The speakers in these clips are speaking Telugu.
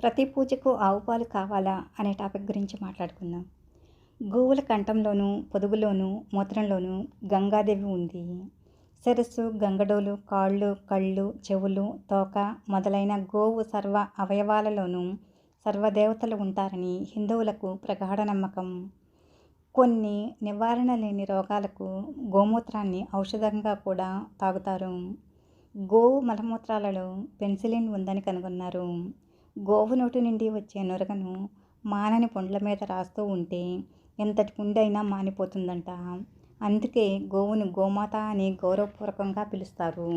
ప్రతి పూజకు ఆవు పాలు కావాలా అనే టాపిక్ గురించి మాట్లాడుకుందాం. గోవుల కంఠంలోనూ పొదుగులోనూ మూత్రంలోనూ గంగాదేవి ఉంది. శిరస్సు గంగడోలు కాళ్ళు కళ్ళు చెవులు తోక మొదలైన గోవు సర్వ అవయవాలలోనూ సర్వదేవతలు ఉంటారని హిందువులకు ప్రగాఢ నమ్మకం. కొన్ని నివారణ లేని రోగాలకు గోమూత్రాన్ని ఔషధంగా కూడా తాగుతారు. గోవు మలమూత్రాలలో పెన్సిలిన్ ఉందని కనుగొన్నారు. గోవు నోటి నుండి వచ్చే నురగను మానని పుండ్ల మీద రాస్తూ ఉంటే ఎంతటి పుండైనా మానిపోతుందంట. అందుకే గోవును గోమాత అని గౌరవపూర్వకంగా పిలుస్తారు.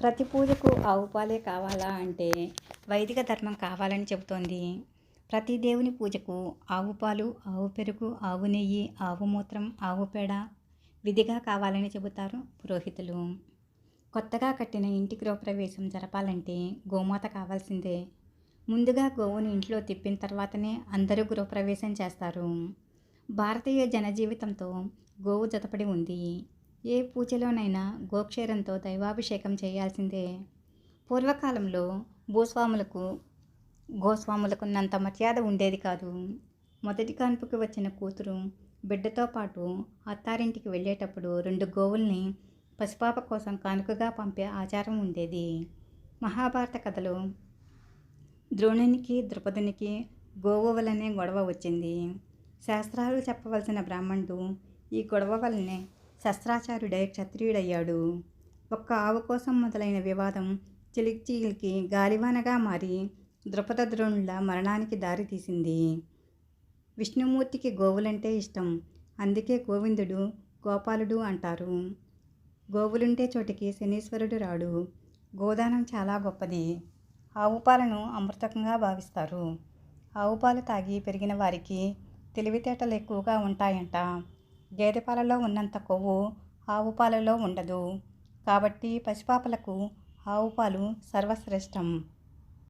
ప్రతి పూజకు ఆవు పాలే కావాలా అంటే వైదిక ధర్మం కావాలని చెబుతోంది. ప్రతి దేవుని పూజకు ఆవు పాలు ఆవు పెరుగు ఆవు నెయ్యి ఆవు మూత్రం ఆవు పేడ విధిగా కావాలని చెబుతారు పురోహితులు. కొత్తగా కట్టిన ఇంటి గృహప్రవేశం జరపాలంటే గోమాత కావాల్సిందే. ముందుగా గోవును ఇంట్లో తిప్పిన తర్వాతనే అందరూ గృహప్రవేశం చేస్తారు. భారతీయ జనజీవితంతో గోవు జతపడి ఉంది. ఏ పూజలోనైనా గోక్షేరంతో దైవాభిషేకం చేయాల్సిందే. పూర్వకాలంలో భూస్వాములకు గోస్వాములకున్నంత మర్యాద ఉండేది కాదు. మొదటి కాన్పుకి వచ్చిన కూతురు బిడ్డతో పాటు అత్తారింటికి వెళ్ళేటప్పుడు రెండు గోవుల్ని పసిపాప కోసం కానుకగా పంపే ఆచారం ఉండేది. మహాభారత కథలో ద్రోణునికి ద్రుపదునికి గోవ వలనే గొడవ వచ్చింది. శాస్త్రాలు చెప్పవలసిన బ్రాహ్మణుడు ఈ గొడవ వలనే శస్త్రాచార్యుడై క్షత్రియుడయ్యాడు. ఒక్క ఆవు కోసం మొదలైన వివాదం చిలికి చిలికి గాలివానగా మారి ద్రుపద ద్రోణుల మరణానికి దారితీసింది విష్ణుమూర్తికి గోవులంటే ఇష్టం. అందుకే గోవిందుడు గోపాలుడు అంటారు. గోవులుంటే చోటికి శనీశ్వరుడు రాడు. గోదానం చాలా గొప్పది. ఆవు పాలను అమృతంగా భావిస్తారు. ఆవు పాలు తాగి పెరిగిన వారికి తెలివితేటలు ఎక్కువగా ఉంటాయంట. గేదె పాలలో ఉన్నంత కొవ్వు ఆవు పాలలో ఉండదు. కాబట్టి పసిపాపలకు ఆవు పాలు సర్వశ్రేష్టం.